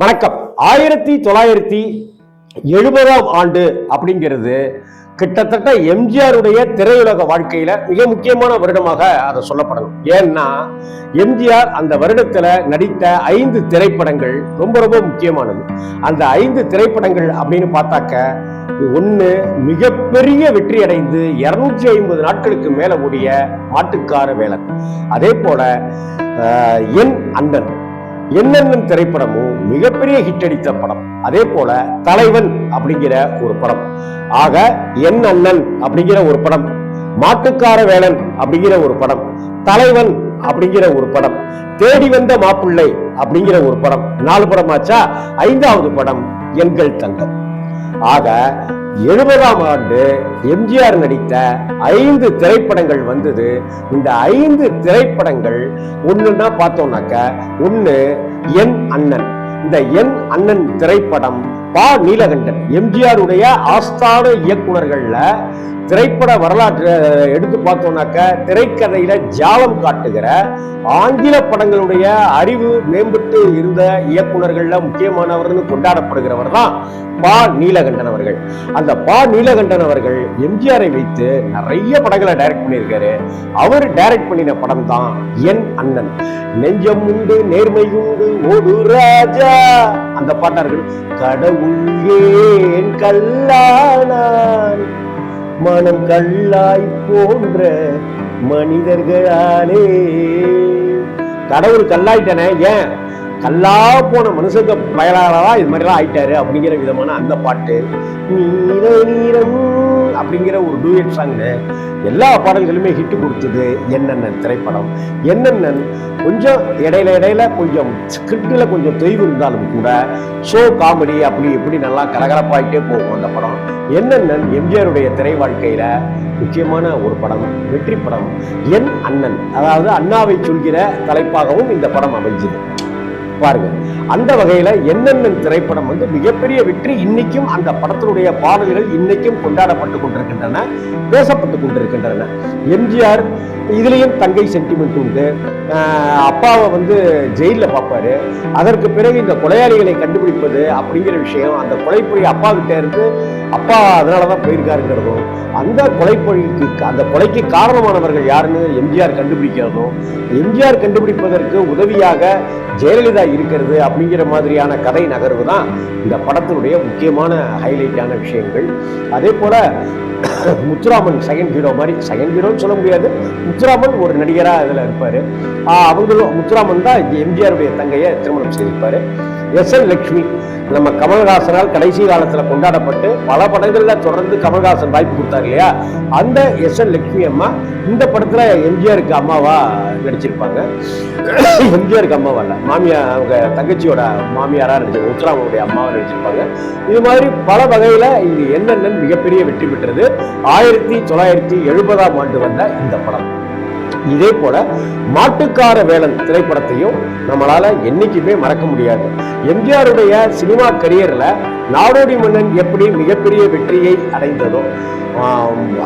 வணக்கம். ஆயிரத்தி தொள்ளாயிரத்தி எழுபதாம் ஆண்டு அப்படிங்கிறது கிட்டத்தட்ட எம்ஜிஆருடைய திரையுலக வாழ்க்கையில மிக முக்கியமான வருடமாக அதை சொல்லப்படணும். ஏன்னா எம்ஜிஆர் அந்த வருடத்துல நடித்த ஐந்து திரைப்படங்கள் ரொம்ப ரொம்ப முக்கியமானது. அந்த ஐந்து திரைப்படங்கள் அப்படின்னு பார்த்தாக்க ஒன்று மிகப்பெரிய வெற்றி அடைந்து இருநூற்றி ஐம்பது நாட்களுக்கு மேல ஓடிய மாட்டுக்கார வேலன். அதே போல என் அண்ணன் என்னென்ன திரைப்படமும் மிகப்பெரிய ஹிட் அடித்த படம். அதே போல தலைவன் அப்படிங்கிற ஒரு படம். ஆக என் அண்ணன் அப்படிங்கிற ஒரு படம். மாட்டுக்கார வேலன் அப்படிங்கிற ஒரு படம். தலைவன் அப்படிங்கிற ஒரு படம். தேடி வந்த மாப்பிள்ளை அப்படிங்கிற ஒரு படம். நாலு படமாச்சா? ஐந்தாவது படம் எங்கள் தங்கம். ஆக எழுபதாம் ஆண்டு எம்ஜிஆர் நடித்த ஐந்து திரைப்படங்கள் வந்தது. இந்த ஐந்து திரைப்படங்கள் ஒண்ணுன்னா பார்த்தோம்னாக்க ஒண்ணு என் அண்ணன். இந்த என் அண்ணன் திரைப்படம் பா. நீலகண்டன் எம்ஜிஆருடைய ஆஸ்தான இயக்குனர்கள்ல திரைப்பட வரலாற்று எடுத்து பார்த்தோம்னாக்க திரைக்கதையில ஜாலம் காட்டுகிற ஆங்கில படங்களுடைய அறிவு மேம்பட்டு இருந்த இயக்குநர்கள்ல முக்கியமானவர்னு கொண்டாடப்படுகிறவர் தான் பா. நீலகண்டன் அவர்கள். அந்த பா. நீலகண்டன் அவர்கள் எம்ஜிஆரை வைத்து நிறைய படங்களை டைரக்ட் பண்ணியிருக்காரு. அவர் டைரக்ட் பண்ணின படம் தான் என் அண்ணன். நெஞ்சம் உண்டு நேர்மை உண்டு ஒரு ராஜா. அந்த பாட்டார்கள் கடவுள் ஏன் கல்லானான்? மனம் கல்லாய் போன்ற மனிதர்களாலே. கடவுள் கல்லாயிட்டானே ஏன்? கல்லா போன மனுஷங்க பயலாளரா இது மாதிரிலாம் ஆயிட்டாரு அப்படிங்கிற விதமான அந்த பாட்டு. நீல நீரம் அப்படிங்கிற ஒரு டூயட் சாங்னு எல்லா பாடல்களுமே ஹிட் கொடுத்தது என்னென்ன திரைப்படம்? என்னென்ன கொஞ்சம் இடையில இடையில கொஞ்சம் ஸ்கிரிப்டில் கொஞ்சம் தொய்வு இருந்தாலும் கூட ஷோ காமெடி அப்படி இப்படி நல்லா கலகலப்பாயிட்டே போகும் அந்த படம். என்னென்ன எம்ஜிஆருடைய திரை வாழ்க்கையில முக்கியமான ஒரு படம் வெற்றி படம் என் அண்ணன் அதாவது அண்ணாவை சொல்கிற தலைப்பாகவும் இந்த படம் அமைஞ்சது. பாருங்க. அந்த வகையில என்னென்ன திரைப்படம் வந்து மிகப்பெரிய வெற்றி இன்னைக்கும் அந்த படத்தினுடைய பாடல்கள் இன்னைக்கும் கொண்டாடப்பட்டு கொண்டிருக்கின்றன பேசப்பட்டு கொண்டிருக்கின்றன. எம்ஜிஆர் இதுலயும் தங்கை சென்டிமெண்ட் உண்டு. அப்பாவை வந்து ஜெயில பார்ப்பாரு அதற்கு பிறகு இந்த கொலையாளிகளை கண்டுபிடிப்பது அப்படிங்கிற விஷயம் அந்த கொலைப்பொழி அப்பா கிட்ட இருந்து அப்பா அதனாலதான் போயிருக்காருங்கிறதும் அந்த கொலைப்பொழிக்கு அந்த கொலைக்கு காரணமானவர்கள் யாருன்னு எம்ஜிஆர் கண்டுபிடிக்கிறதும் எம்ஜிஆர் கண்டுபிடிப்பதற்கு உதவியாக ஜெயலலிதா இருக்கிறது அப்படிங்கிற மாதிரியான கதை நகர்வு தான் இந்த படத்தினுடைய முக்கியமான ஹைலைட்டான விஷயங்கள். அதே போல முத்துராமன் செகண்ட் ஹீரோ மாதிரி செகண்ட் ஹீரோன்னு சொல்ல முடியாது. முத்துராமன் ஒரு நடிகராக இதில் இருப்பார். அவங்களும் முத்துராமன் தான் எம்ஜிஆருடைய தங்கையை திருமணம் செய்திருப்பார். எஸ் என் லக்ஷ்மி நம்ம கமல்ஹாசனால் கடைசி காலத்தில் கொண்டாடப்பட்டு பல படங்களில் தொடர்ந்து கமல்ஹாசன் வாய்ப்பு கொடுத்தார் இல்லையா? அந்த எஸ் என் லக்ஷ்மி அம்மா இந்த படத்தில் எம்ஜிஆருக்கு அம்மாவா நடிச்சிருப்பாங்க. எம்ஜிஆருக்கு அம்மாவா இல்லை மாமியா அவங்க தங்கச்சியோட மாமியாராக நடிச்சிருப்பாங்க உத்தராமனுடைய அம்மாவை நடிச்சிருப்பாங்க. இது மாதிரி பல வகையில் இது என்னென்ன மிகப்பெரிய வெற்றி பெற்றது? ஆயிரத்தி தொள்ளாயிரத்தி எழுபதாம் ஆண்டு வந்த இந்த படம். இதே போல மாட்டுக்கார வேலன் திரைப்படத்தையும் நம்மளால என்னைக்குமே மறக்க முடியாது. எம்ஜிஆருடைய சினிமா கரியர்ல நாடோடி மன்னன் எப்படி மிகப்பெரிய வெற்றியை அடைந்ததோ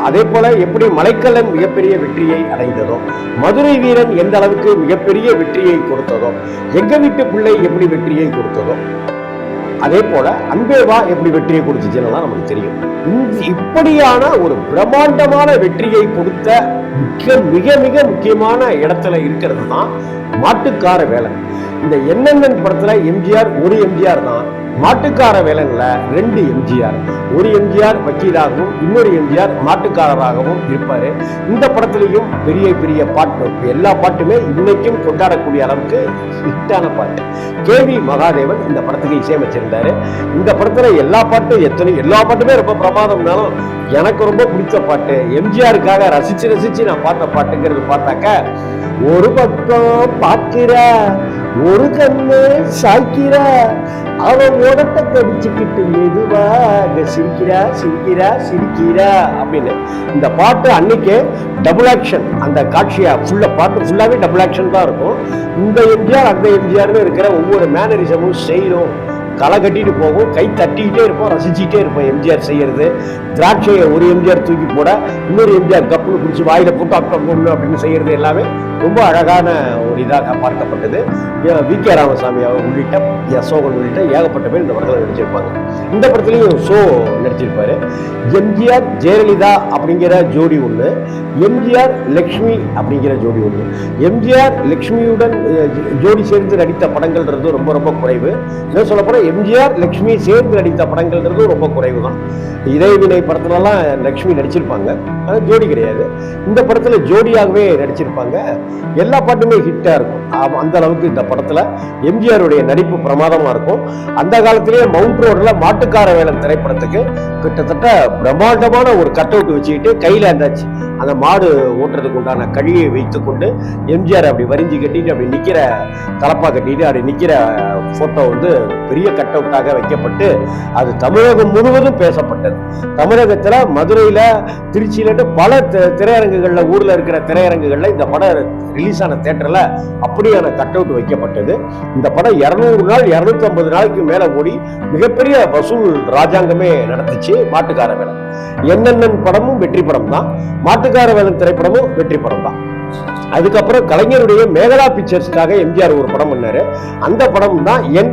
அதே போல எப்படி மலைக்கல்லன் மிகப்பெரிய வெற்றியை அடைந்ததோ மதுரை வீரன் எந்த அளவுக்கு மிகப்பெரிய வெற்றியை கொடுத்ததோ எங்க வீட்டு பிள்ளை எப்படி வெற்றியை கொடுத்ததோ அதே போல அன்பேவா எப்படி வெற்றியை கொடுத்துச்சுன்னு தான் நமக்கு தெரியும். இப்படியான ஒரு பிரம்மாண்டமான வெற்றியை கொடுத்த மிக மிக மிக முக்கியமான இடத்துல இருக்கிறது தான் மாட்டுக்கார வேலை. இந்த என்னென்ன படத்துல எம்ஜிஆர் ஒரு எம்ஜிஆர் தான். மாட்டுக்கார வேலன்ல ரெண்டு எம்ஜிஆர். ஒரு எம்ஜிஆர் வக்கீலாகவும் இன்னொரு எம்ஜிஆர் மாட்டுக்காரராகவும் இருப்பாரு. இந்த படத்துலையும் பெரிய பெரிய பாட்டு எல்லா பாட்டுமே இன்னைக்கும் கொண்டாடக்கூடிய அளவுக்கு ஹிட்டான பாட்டு. கே வி மகாதேவன் இந்த படத்துக்கு இசையமைச்சிருந்தாரு. இந்த படத்துல எல்லா பாட்டும் எத்தனை எல்லா பாட்டுமே ரொம்ப பிரமாதம்னாலும் எனக்கு ரொம்ப பிடிச்ச பாட்டு எம்ஜிஆருக்காக ரசிச்சு ரசிச்சு நான் பாட்ட பாட்டுங்கிறது பார்த்தாக்க ஒரு பக்கம் பார்க்கிற ஒரு கண்ணு சாய்க்கிற அவன் உடத்தை கடிச்சுக்கிட்டு மெதுவாக சிரிக்கிறா சிரிக்கிறா சிரிக்கிறா அப்படின்னு. இந்த பாட்டு அன்னைக்கு டபுள் ஆக்ஷன் அந்த காட்சியா ஃபுல்லா பாட்டு ஃபுல்லாவே டபுள் ஆக்ஷன் தான் இருக்கும். இந்த எம்ஜிஆர் அந்த எம்ஜிஆர்னு இருக்கிற ஒவ்வொரு மேனரிசமும் செய்யும் களை கட்டிட்டு போகும் கை தட்டிக்கிட்டே இருப்போம் ரசிச்சுக்கிட்டே இருப்போம் எம்ஜிஆர் செய்யறது. திராட்சையை ஒரு எம்ஜிஆர் தூக்கி போட இன்னொரு எம்ஜிஆர் கப்புன்னு பிடிச்சி வாயில போட்டு அக்கம் அப்படின்னு செய்யறது எல்லாமே ரொம்ப அழகான ஒரு இதாக பார்க்கப்பட்டது. வி. கே. ராமசாமி அவர் உள்ளிட்ட அசோகன் உள்ளிட்ட ஏகப்பட்ட பேர் இந்த படத்தில் நடிச்சிருப்பாங்க. இந்த படத்துலையும் ஷோ நடிச்சிருப்பாரு. எம்ஜிஆர் ஜெயலலிதா அப்படிங்கிற ஜோடி ஒன்று எம்ஜிஆர் லக்ஷ்மி அப்படிங்கிற ஜோடி ஒன்று எம்ஜிஆர் லக்ஷ்மியுடன் ஜோடி சேர்ந்து நடித்த படங்கள்ன்றது ரொம்ப ரொம்ப குறைவு. என்ன சொல்ல போனால் எம்ஜிஆர் லக்ஷ்மி சேர்ந்து நடித்த படங்கள்ன்றது ரொம்ப குறைவு தான். இறைவினை படத்துலலாம் லக்ஷ்மி நடிச்சிருப்பாங்க. ஆனால் ஜோடி கிடையாது. இந்த படத்தில் ஜோடியாகவே நடிச்சிருப்பாங்க. எல்லா பாட்டுமே ஹிட்டாக இருக்கும். அந்த அளவுக்கு இந்த படத்தில் எம்ஜிஆருடைய நடிப்பு பிரமாதமாக இருக்கும். அந்த காலத்திலேயே மவுண்ட் ரோடில் மாட்டுக்கார வேலன் திரைப்படத்துக்கு கிட்டத்தட்ட பிரம்மாண்டமான ஒரு கட் அவுட் வச்சுக்கிட்டு கையில் இருந்தாச்சு அந்த மாடு ஓட்டுறதுக்கு உண்டான கழியை வைத்துக்கொண்டு எம்ஜிஆர் அப்படி வரிஞ்சு கட்டிட்டு அப்படி நிற்கிற தலப்பா கட்டிட்டு அப்படி நிற்கிற ஃபோட்டோ வந்து பெரிய கட் அவுட்டாக வைக்கப்பட்டு அது தமிழகம் முழுவதும் பேசப்பட்டது. தமிழகத்தில் மதுரையில் திருச்சியிலட்டு பல திரையரங்குகளில் ஊரில் இருக்கிற திரையரங்குகளில் இந்த படம் ரிலீஸ் ஆன தேட்டரில் அப்படியான கட் அவுட் வைக்கப்பட்டது. இந்த படம் இரநூறு நாள் இரநூத்தி ஐம்பது நாளைக்கு மேலே ஓடி மிகப்பெரிய வசூல் ராஜாங்கமே நடந்துச்சு மாட்டுக்கார வேலை என்னென்ன படமும் வெற்றி படம் தான் மாட்டுக்கார வேலன் திரைப்படமும் வெற்றி படம் தான் அதுக்கப்புறம் கலைஞருடைய மேகலா பிக்சர்ஸ்க்காக எம்ஜிஆர் ஒரு படம் பண்ணாரு. அந்த படம் தான் என்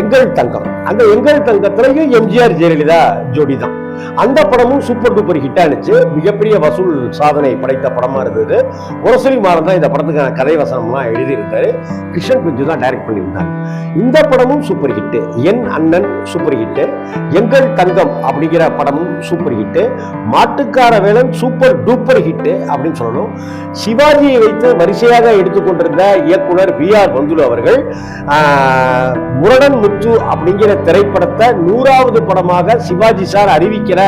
எங்கள் தங்கம். அந்த எங்கள் தங்கத்திலையும் எம்ஜிஆர் ஜெயலலிதா ஜோடி தான் அந்த படமும் சூப்பர் டூப்பர் ஹிட் ஆனிச்சு. மிகப்பெரிய வசூல் சாதனை படைத்த படமா இருந்தது. முரசொலி மாறன் தான் இந்த படத்துக்கான கதை வசனம்லாம் எழுதியிருந்தாரு கிருஷ்ணன் குஞ்சு தான் டைரக்ட் பண்ணியிருந்தாங்க. இந்த படமும் சூப்பர் ஹிட் என் அண்ணன் சூப்பர் ஹிட் எங்கள் தங்கம் அப்படிங்கிற படமும் சூப்பர் ஹிட் மாட்டுக்கார வேலன் சூப்பர் டூப்பர் ஹிட் அப்படின்னு சொல்லணும். சிவாஜியை வைத்து வரிசையாக எடுத்துக்கொண்டிருந்த இயக்குனர் பி ஆர் பந்துலு அவர்கள் முரடன் முத்து அப்படிங்கிற திரைப்படத்தை நூறாவது படமாக சிவாஜி சார் அறிவிக்க அடிக்கிற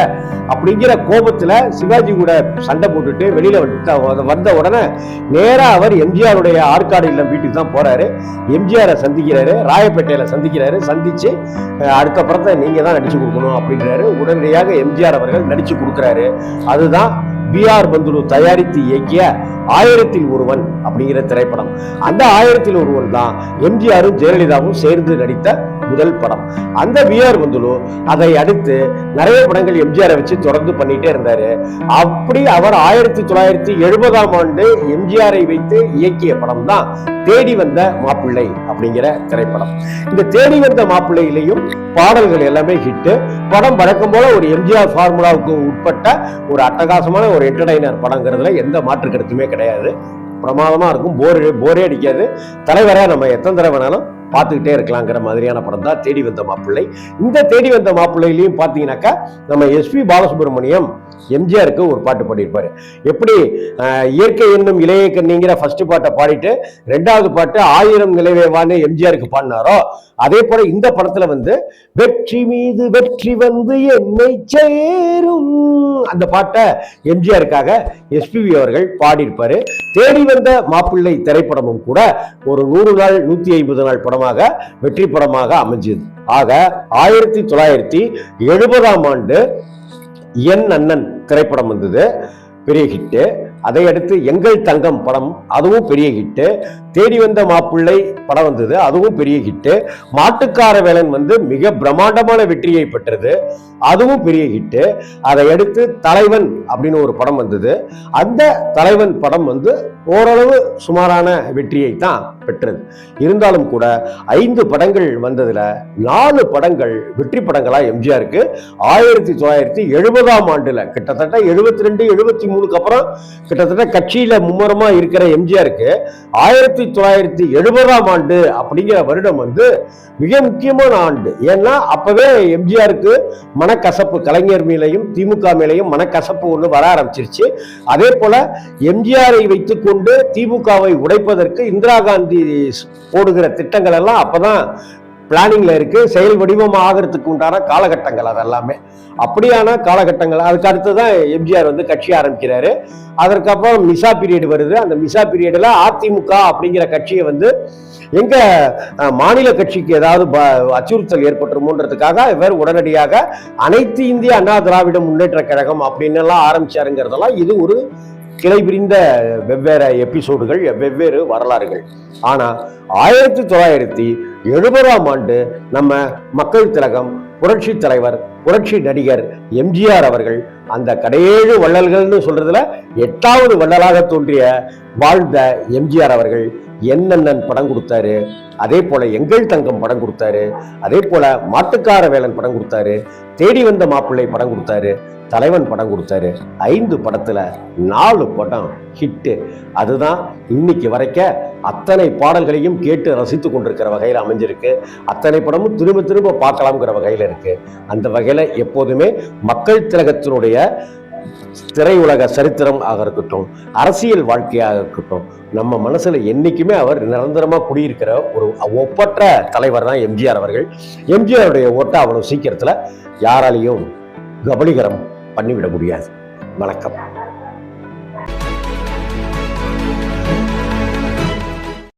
அப்படிங்கிற கோபத்துல சிவாஜி கூட சண்டை போட்டுட்டு வெளியில வந்து வந்த உடனே நேரா அவர் எம்ஜிஆருடைய ஆற்காடு இல்லம் வீட்டுக்கு தான் போறாரு. எம்ஜிஆரை சந்திக்கிறாரு ராயப்பேட்டையில சந்திக்கிறாரு. சந்திச்சு அடுத்த படத்தை நீங்க தான் நடிச்சு கொடுக்கணும் அப்படின்றாரு. உடனடியாக எம்ஜிஆர் அவர்கள் நடிச்சு கொடுக்குறாரு. அதுதான் பி ஆர் பந்துலு தயாரித்து இயக்கிய ஆயிரத்தில் ஒருவன் அப்படிங்கிற திரைப்படம். அந்த ஆயிரத்தில் ஒருவன் தான் எம்ஜிஆரும் ஜெயலலிதாவும் சேர்ந்து நடித்த முதல் படம். அந்த வி ஆர் அதை அடுத்து நிறைய படங்கள் எம்ஜிஆரை வச்சு தொடர்ந்து பண்ணிட்டே இருந்தாரு. அப்படி அவர் ஆயிரத்தி தொள்ளாயிரத்தி எழுபதாம் ஆண்டு எம்ஜிஆரை வைத்து இயக்கிய படம் தான் தேடி வந்த மாப்பிள்ளை அப்படிங்கிற திரைப்படம். இந்த தேடி வந்த மாப்பிள்ளையிலையும் பாடல்கள் எல்லாமே ஹிட்டு படம் வழக்கம் போல ஒரு எம்ஜிஆர் ஃபார்முலாவுக்கு உட்பட்ட ஒரு அட்டகாசமான ஒரு என்டர்டைனர் படங்கிறதுல எந்த மாற்று கருத்துமே கிடையாது. பிரமாதமா இருக்கும். போர் போரே அடிக்காது. தலைவரை நம்ம எத்தனை தடவை வேணாலும் பார்த்துக்கிட்டே இருக்கலாங்கிற மாதிரியான படம் தான் தேடி வந்த மாப்பிள்ளை. இந்த தேடி வந்த மாப்பிள்ளையிலையும் பார்த்தீங்கன்னாக்கா நம்ம எஸ்பி பாலசுப்ரமணியம் எம்ஜிஆருக்கு ஒரு பாட்டு பாடியிருப்பாரு. எப்படி இயற்கை என்னும் இளைய கண்ணிங்கிற ஃபர்ஸ்ட் பாட்டை பாடிட்டு ரெண்டாவது பாட்டு ஆயிரம் நிலைவேவான்னு எம்ஜிஆருக்கு பாடினாரோ அதே போல இந்த படத்துல வந்து வெற்றி மீது வெற்றி வந்து என்னை சேரும் அந்த பாட்டை எம்ஜிஆருக்காக எஸ்பிவி அவர்கள் பாடியிருப்பாரு. தேடி வந்த மாப்பிள்ளை திரைப்படமும் கூட ஒரு நூறு நாள் நூத்தி ஐம்பது நாள் படம் படமாக வெற்றி படமாக அமைஞ்சது. ஆக ஆயிரத்தி தொள்ளாயிரத்தி எழுபதாம் ஆண்டு என் அண்ணன் திரைப்படம் வந்தது. பெரிய ஹிட்டு அதை அடுத்து எங்கள் தங்கம் படம் அதுவும் பெரிய ஹிட்டு தேடி வந்த மாப்பிள்ளை படம் வந்தது அதுவும் பெரிய ஹிட்டு மாட்டுக்கார வேலன் வந்து மிக பிரம்மாண்டமான வெற்றியை பெற்றது அதுவும் பெரிய ஹிட்டு அதை அடுத்து தலைவன் அப்படின்னு ஒரு படம் வந்தது. அந்த தலைவன் படம் வந்து ஓரளவு சுமாரான வெற்றியை தான் பெற்றது. இருந்தாலும் கூட ஐந்து படங்கள் வந்ததுல நாலு படங்கள் வெற்றி படங்களா எம்ஜிஆருக்கு ஆயிரத்தி தொள்ளாயிரத்தி எழுபதாம் ஆண்டுல கிட்டத்தட்ட எழுபத்தி ரெண்டு எழுபத்தி மூணுக்கு அப்புறம் கிட்டத்தட்ட கட்சியில மும்முரமா இருக்கிற எம்ஜிஆருக்கு ஆயிரத்தி தொள்ளாயிரத்தி எழுபதாம் ஆண்டு அப்படிங்கிற வருடம் வந்து மிக முக்கியமான ஆண்டு. ஏன்னா அப்பவே எம்ஜிஆருக்கு மனக்கசப்பு கலைஞர் மேலையும் திமுக மேலையும் மனக்கசப்பு ஒன்று வர ஆரம்பிச்சிருச்சு. அதே போல எம்ஜிஆரை வைத்துக்கொண்டு திமுகவை உடைப்பதற்கு இந்திரா காந்தி போடுகிற திட்டங்கள் எல்லாம் அப்பதான் பிளானிங்ல இருக்கு செயல் வடிவம் ஆகிறதுக்கு உண்டான காலகட்டங்கள் அதெல்லாமே. அப்படியான காலகட்டங்கள். அதுக்கு அடுத்து தான் எம்ஜிஆர் வந்து கட்சி ஆரம்பிக்கிறாரு. அதற்கப்புறம் மிசா பீரியட் வருது. அந்த மிசா பீரியடில் அதிமுக அப்படிங்கிற கட்சியை வந்து எங்க மாநில கட்சிக்கு ஏதாவது ப- அச்சுறுத்தல் ஏற்பட்டுருமோன்றதுக்காக இவர் உடனடியாக அனைத்து இந்திய அண்ணா திராவிட முன்னேற்ற கழகம் அப்படின்னு எல்லாம் ஆரம்பிச்சாருங்கிறதெல்லாம் இது ஒரு கிளை பிரிந்த வெவ்வேறு எபிசோடுகள் வெவ்வேறு வரலாறுகள். ஆனால் ஆயிரத்தி தொள்ளாயிரத்தி எழுபதாம் ஆண்டு நம்ம மக்கள் திலகம் புரட்சி தலைவர் புரட்சி நடிகர் எம்ஜிஆர் அவர்கள் அந்த கடையேழு வள்ளல்கள்னு சொல்றதுல எட்டாவது வள்ளலாக தோன்றிய வாழ்ந்த எம்ஜிஆர் அவர்கள் என்னென்னன் படம் கொடுத்தாரு? அதே போல எங்கள் தங்கம் படம் கொடுத்தாரு. அதே போல மாட்டுக்கார வேலன் படம் கொடுத்தாரு. தேடி வந்த மாப்பிள்ளை படம் கொடுத்தாரு. தலைவன் படம் கொடுத்தாரு. ஐந்து படத்துல நாலு படம் ஹிட்டு அதுதான் இன்னைக்கு வரைக்க அத்தனை பாடல்களையும் கேட்டு ரசித்து கொண்டிருக்கிற வகையில் அமைஞ்சிருக்கு. அத்தனை படமும் திரும்ப திரும்ப பார்க்கலாம்ங்கிற வகையில் இருக்கு. அந்த வகையில் எப்போதுமே மக்கள் திலகத்தினுடைய திரையுலக சரித்திரம் ஆக இருக்கட்டும் அரசியல் வாழ்க்கையாக இருக்கட்டும் நம்ம மனசுல என்னைக்குமே அவர் நிரந்தரமா குடியிருக்கிற ஒரு ஒப்பற்ற தலைவர் தான் எம்ஜிஆர் அவர்கள். எம்ஜிஆருடைய ஓட்டை அவ்வளவு சீக்கிரத்துல யாராலையும் கபலிகரம் பண்ணிவிட முடியாது. வணக்கம்.